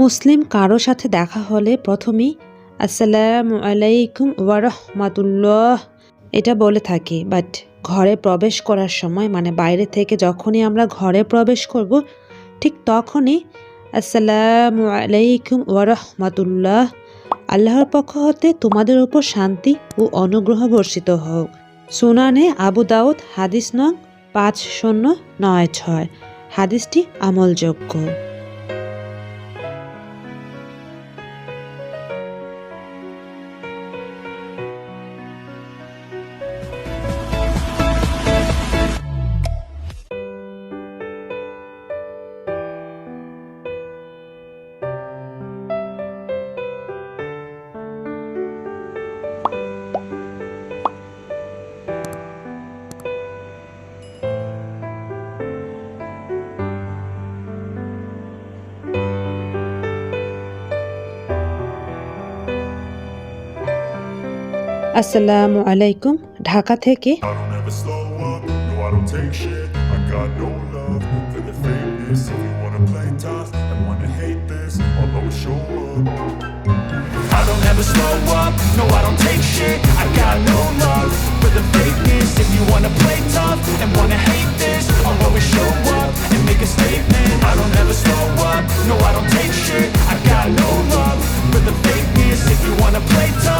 মুসলিম কারও সাথে দেখা হলে প্রথমেই, আসসালামু আলাইকুম ওয়ারহমাতুল্লাহ এটা বলে থাকি। বাট ঘরে প্রবেশ করার সময় মানে বাইরে থেকে যখনই আমরা ঘরে প্রবেশ করব, ঠিক তখনই, আসসালামু আলাইকুম ওয়ারহমাতুল্লাহ আল্লাহর পক্ষ হতে তোমাদের উপর শান্তি ও অনুগ্রহ বর্ষিত হোক। সুনানে আবু দাউদ, হাদিস নং পাঁচ শূন্য নয় ছয়। হাদিসটি আমলযোগ্য। আসসালামু আলাইকুম ঢাকা থেকে If you wanna play tough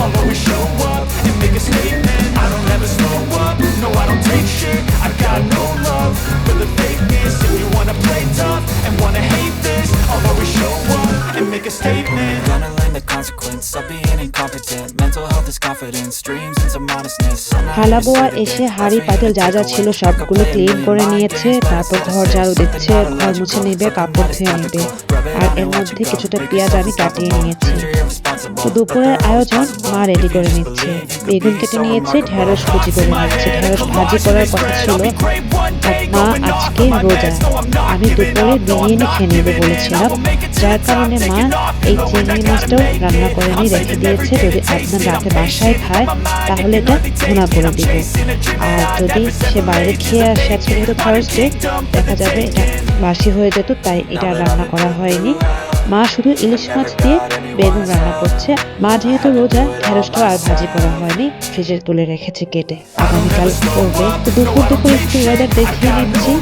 I'll always show up and make a statement I don't ever slow up, no I don't take shit I got no love for the fakeness If you wanna play tough and wanna hate this I'll always show up and make a statement Gonna learn the consequence of being incompetent Mental health is confidence, dreams into modestness হালাবোয়া এসে হাড়ি পাতিল যা যা ছিল সবগুলো clean করে নিয়েছে তারপর ঘর ঝাড়ু দিচ্ছে ঘর মুছে নেবে কাপড় ধুয়ে নেবে আর এর মধ্যে কিছুটা পেঁয়াজ আমি কাটিয়ে নিয়েছি দুপুরের আয়োজন মা রেডি করে নিচ্ছে। বেগুন কেটে নিয়েছে, ঢেঁড়স কুচি করে নিচ্ছে। ঢেঁড়স ভাজি করার কথা ছিল মা আজকে রোজা। আমি দুপুরে বিরিয়ানি খেয়ে নেবে বলেছিলাম। যার কারণে মা এই চিংড়ি মাছটাও রান্না করে নিয়ে রেখে দিয়েছে। যদি আপনার রাতে বাসায় খায়, তাহলে এটা ভুনা করে দিব। আর যদি সে বাইরে খেয়ে আসে আজকে যেহেতু থার্সডে দেখা যাবে এটা বাসি হয়ে যেত, তাই এটা রান্না করা হয়নি। মা শুধু ইলিশ মাছ দিয়ে বেগুন রান্না করছে। মা যেহেতু রোজা ঢেঁড়সটাও আর ভাজি করা হয়নি, ফ্রিজে তুলে রেখেছে কেটে। আগামীকাল করবে তো দুপুর দুপুর একটু ওয়েদার দেখিয়ে নিচ্ছি।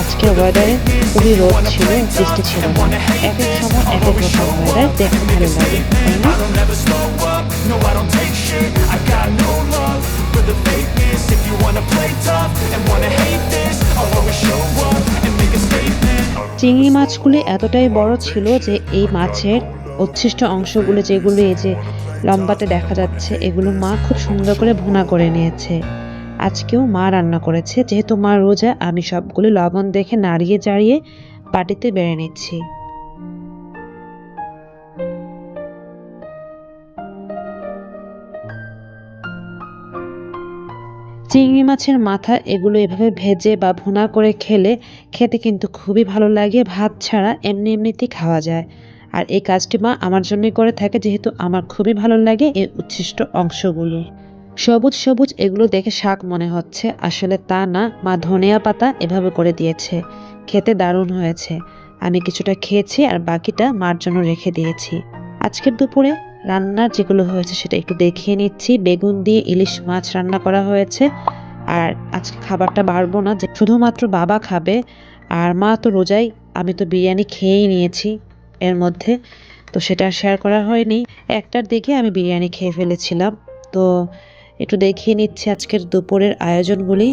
আজকের ওয়েদারে খুবই রোদ ছিল, বৃষ্টি ছিল না। এক এক সময়, এক এক রকম ওয়েদার দেখতে ভালো লাগে If you wanna play tough and wanna hate this I'll always show up. চিংড়ি মাছগুলি এতটাই বড় ছিল যে এই মাছের উচ্ছিষ্ট অংশগুলো যেগুলো এই যে লম্বাতে দেখা যাচ্ছে, এগুলো মা খুব সুন্দর করে ভুনা করে নিয়েছে। আজকেও মা রান্না করেছে। যেহেতু মা রোজা, আমি সবগুলো লবণ দেখে নাড়িয়ে চাড়িয়ে বাটিতে বেড়ে নিচ্ছি। চিংড়ি মাছের মাথা এগুলো এভাবে ভেজে বা ভুনা করে খেলে খেতে কিন্তু খুবই ভালো লাগে। ভাত ছাড়া এমনি এমনিতেই খাওয়া যায়। আর এই কাজটি মা আমার জন্যই করে থাকে যেহেতু আমার খুবই ভালো লাগে এই উচ্ছিষ্ট অংশগুলো। সবুজ সবুজ এগুলো দেখে শাক মনে হচ্ছে। আসলে তা না, মা ধনিয়া পাতা এভাবে করে দিয়েছে। খেতে দারুণ হয়েছে। আমি কিছুটা খেয়েছি আর বাকিটা মার জন্য রেখে দিয়েছি। আজকের দুপুরে রান্নার যেগুলো হয়েছে সেটা একটু দেখিয়ে নিচ্ছি। বেগুন দিয়ে ইলিশ মাছ রান্না করা হয়েছে। আর আজকে খাবারটা বাড়বো না, যে শুধুমাত্র বাবা খাবে আর মা তো রোজাই, আমি তো বিরিয়ানি খেয়েই নিয়েছি এর মধ্যে, তো সেটা শেয়ার করা হয়নি। একটার দিকে আমি বিরিয়ানি খেয়ে ফেলেছিলাম, তো একটু দেখিয়ে নিচ্ছি আজকের দুপুরের আয়োজনগুলি।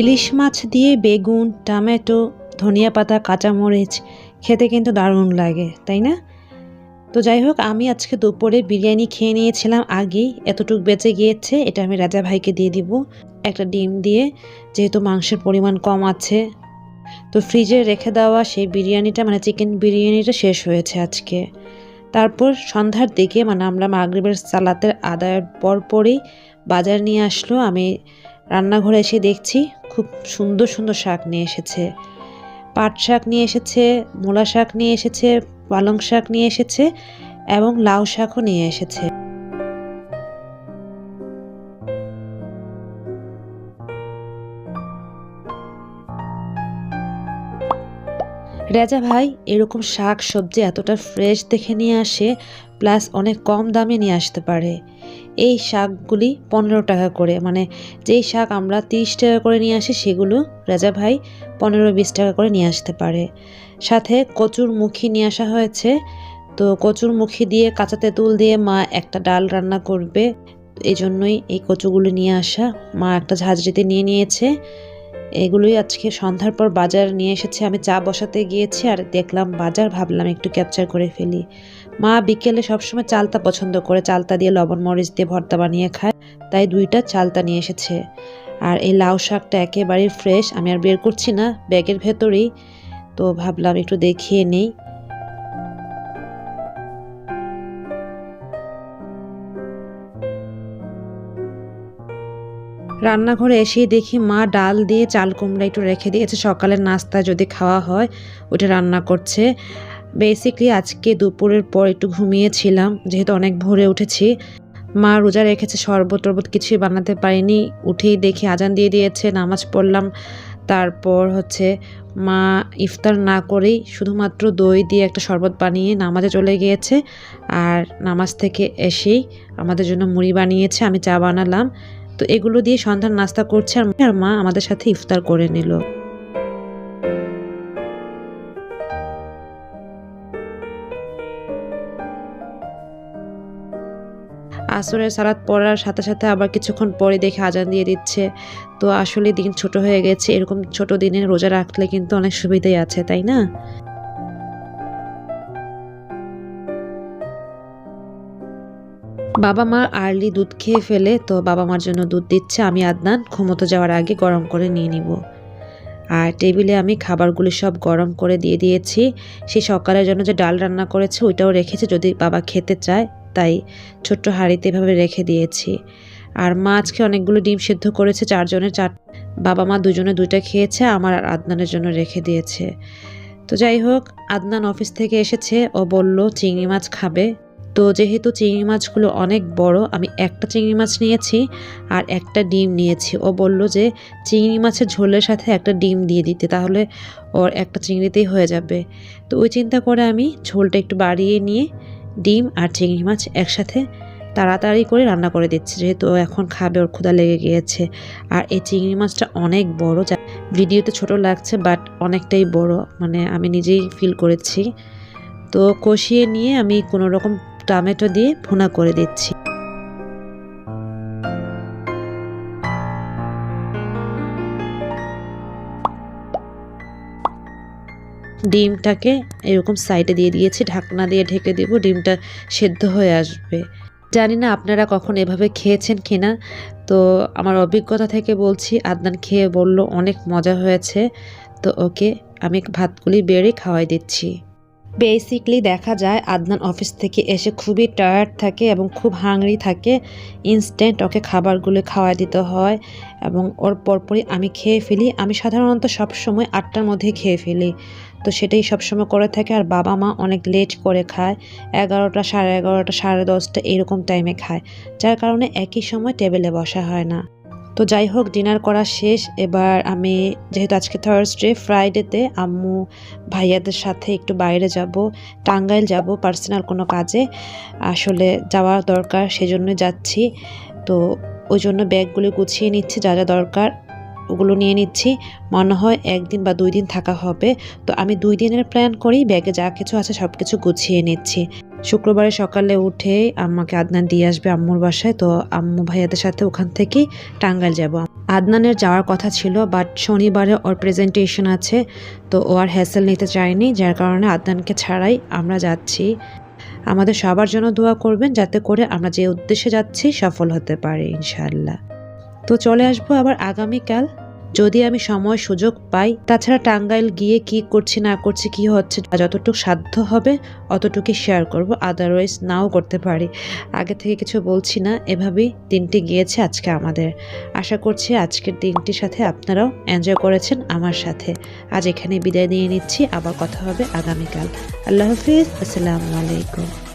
ইলিশ মাছ দিয়ে বেগুন, টমেটো, ধনিয়া পাতা, কাঁচামরিচ খেতে কিন্তু দারুণ লাগে, তাই না? তো যাই হোক, আমি আজকে দুপুরে বিরিয়ানি খেয়ে নিয়েছিলাম আগেই, এতটুক বেঁচে গিয়েছে, এটা আমি রাজা ভাইকে দিয়ে দিব। একটা ডিম দিয়ে, যেহেতু মাংসের পরিমাণ কম আছে, তো ফ্রিজে রেখে দেওয়া সেই বিরিয়ানিটা মানে চিকেন বিরিয়ানিটা শেষ হয়েছে আজকে। তারপর সন্ধ্যার দিকে মানে আমরা মাগরিবের সালাতের আদায়ের পরপরই বাজার নিয়ে আসলো, আমি রান্নাঘরে এসে দেখছি খুব সুন্দর সুন্দর শাক নিয়ে এসেছে। পাট শাক নিয়ে এসেছে, মূলা শাক নিয়ে এসেছে, পালং শাক নিয়ে এসেছে এবং লাউ শাকও নিয়ে এসেছে। রেজা ভাই, এরকম শাক সবজি এতটা ফ্রেশ দেখে নিয়ে আসে প্লাস অনেক কম দামে নিয়ে আসতে পারে। এই শাকগুলি পনেরো টাকা করে মানে যেই শাক আমরা তিরিশ টাকা করে নিয়ে আসি সেগুলো রাজা ভাই পনেরো বিশ টাকা করে নিয়ে আসতে পারে। সাথে কচুর মুখী নিয়ে আসা হয়েছে। তো কচুর মুখী দিয়ে কাঁচা তেঁতুল দিয়ে মা একটা ডাল রান্না করবে। এই জন্যই এই কচুগুলো নিয়ে আসা। মা একটা ঝাঁঝরিতে নিয়ে নিয়েছে। এগুলোই আজকে সন্ধ্যার পর বাজার নিয়ে এসেছে। আমি চা বসাতে গিয়েছি আর দেখলাম বাজার, ভাবলাম একটু ক্যাপচার করে ফেলি। মা বিকেলে সবসময় চালতা পছন্দ করে। চালতা দিয়ে লবণ মরিচ দিয়ে ভর্তা বানিয়ে খায়, তাই দুইটা চালতা নিয়ে এসেছে। আর এই লাউ শাকটা একেবারেই ফ্রেশ আমি আর বের করছি না, ব্যাগের ভেতরেই। তো ভাবলাম একটু দেখিয়ে নেই। রান্নাঘরে এসেই দেখি মা ডাল দিয়ে চাল কুমড়া একটু রেখে দিয়েছে। সকালের নাস্তা যদি খাওয়া হয় ওটা রান্না করছে। বেসিকলি আজকে দুপুরের পর একটু ঘুমিয়েছিলাম, যেহেতু অনেক ভোরে উঠেছি। মা রোজা রেখেছে, শরবত টরবত কিছুই বানাতে পারিনি। উঠেই দেখি আজান দিয়ে দিয়েছে, নামাজ পড়লাম। তারপর হচ্ছে মা ইফতার না করেই শুধুমাত্র দই দিয়ে একটা শরবত বানিয়ে নামাজে চলে গিয়েছে। আর নামাজ থেকে এসেই আমাদের জন্য মুড়ি বানিয়েছে, আমি চা বানালাম। তো এগুলো দিয়ে সন্ধ্যার নাস্তা করছে আর আর মা আমাদের সাথে ইফতার করে নিল। আসরের সালাদ পড়ার সাথে সাথে আবার কিছুক্ষণ পরে দেখে আজান দিয়ে দিচ্ছে। তো আসলে দিন ছোট হয়ে গেছে, এরকম ছোট দিনে রোজা রাখলে কিন্তু অনেক সুবিধাই আছে, তাই না? বাবা মা আর্লি দুধ খেয়ে ফেলে, তো বাবা মার জন্য দুধ দিচ্ছে, আমি আদনান, ঘুমোতে যাওয়ার আগে গরম করে নিয়ে নিব। আর টেবিলে আমি খাবারগুলি সব গরম করে দিয়ে দিয়েছি। সে সকালের জন্য যে ডাল রান্না করেছে, ওইটাও রেখেছে, যদি বাবা খেতে চায়। তাই ছোট্ট হাঁড়িতে এভাবে রেখে দিয়েছি। আর মা আজকে অনেকগুলো ডিম সিদ্ধ করেছে, চারজনের চার, বাবা মা দুজনে দুইটা খেয়েছে, আমার আর আদনানের জন্য রেখে দিয়েছে। তো যাই হোক, আদনান অফিস থেকে এসেছে, ও বলল, চিংড়ি মাছ খাবে? তো যেহেতু চিংড়ি মাছগুলো অনেক বড়, আমি একটা চিংড়ি মাছ নিয়েছি আর একটা ডিম নিয়েছি। ও বলল যে, চিংড়ি মাছের ঝোলের সাথে একটা ডিম দিয়ে দিতে, তাহলে ওর একটা চিংড়িতেই হয়ে যাবে। তো ওই চিন্তা করে আমি ঝোলটা একটু বাড়িয়ে নিয়ে ডিম আর চিংড়ি মাছ একসাথে তাড়াতাড়ি করে রান্না করে দিচ্ছে, যেহেতু এখন খাবে, ওর ক্ষুদা লেগে গিয়েছে। আর এই চিংড়ি মাছটা অনেক বড়, যা ভিডিওতে ছোট লাগছে, বাট অনেকটাই বড় মানে আমি নিজেই ফিল করেছি। তো কষিয়ে নিয়ে আমি কোনো রকম টমেটো দিয়ে ফোনা করে দিচ্ছি। ডিমটাকে এরকম সাইডে দিয়ে দিয়েছি, ঢাকনা দিয়ে ঢেকে দেব, ডিমটা সেদ্ধ হয়ে আসবে। জানি না আপনারা কখন এভাবে খেয়েছেন কিনা, তো আমার অভিজ্ঞতা থেকে বলছি, আদনান খেয়ে বলল অনেক মজা হয়েছে। তো ওকে আমি ভাতগুলি বেড়ে খাওয়াই দিচ্ছি। বেসিকলি দেখা যায় আদনান অফিস থেকে এসে খুবই টায়ার্ড থাকে এবং খুব হাংরি থাকে। ইনস্ট্যান্ট ওকে খাবারগুলো খাওয়াই দিতে হয় এবং ওর পরপরই আমি খেয়ে ফেলি। আমি সাধারণত সবসময় আটটার মধ্যে খেয়ে ফেলি। তো সেটাই সবসময় করে থাকে আর বাবা মা অনেক লেট করে খায়। এগারোটা সাড়ে এগারোটা, সাড়ে দশটা এরকম টাইমে খায়। যার কারণে একই সময় টেবিলে বসা হয় না। তো যাই হোক ডিনার করা শেষ। এবার আমি, যেহেতু আজকে থার্সডে ফ্রাইডেতে আম্মু ভাইয়াদের সাথে একটু বাইরে যাব, টাঙ্গাইল যাব পার্সোনাল কোনো কাজে। আসলে যাওয়া দরকার সেজন্য যাচ্ছি। তো ওই জন্য ব্যাগগুলো গুছিয়ে নিচ্ছি, যা যা দরকার। ওগুলো নিয়ে নিচ্ছি। মনে হয় একদিন বা দুই দিন থাকা হবে। তো আমি দুই দিনের প্ল্যান করি, ব্যাগে যা কিছু আছে সব কিছু গুছিয়ে নিচ্ছি। শুক্রবারে সকালে উঠে আমাকে আদনান দিয়ে আসবে আম্মুর বাসায়, তো আম্মু ভাইয়াদের সাথে ওখান থেকেই টাঙ্গাইল যাব। আদনানের যাওয়ার কথা ছিল বাট শনিবারে ওর প্রেজেন্টেশন আছে, তো ও আর হ্যাসেল নিতে চায়নি, যার কারণে আদনানকে ছাড়াই আমরা যাচ্ছি। আমাদের সবার জন্য দোয়া করবেন, যাতে করে আমরা যে উদ্দেশ্যে যাচ্ছি সফল হতে পারি, ইনশাআল্লাহ। তো চলে আসব আবার আগামীকাল। যদি আমি সময় সুযোগ পাই, তাছাড়া টাঙ্গাইল গিয়ে কি করছি, না করছি, কি হচ্ছে যতটুকু সাধ্য হবে, অতটুকুই শেয়ার করব। আদারওয়াইজ নাও করতে পারি। আগে থেকে কিছু বলছি না, এভাবেই দিনটি গিয়েছে আজকে আমাদের। আশা করছি আজকের দিনটির সাথে আপনারাও এনজয় করেছেন আমার সাথে। আজ এখানে বিদায় নিয়ে নিচ্ছি, আবার কথা হবে আগামীকাল। আল্লাহ হাফিজ, আসসালামু আলাইকুম।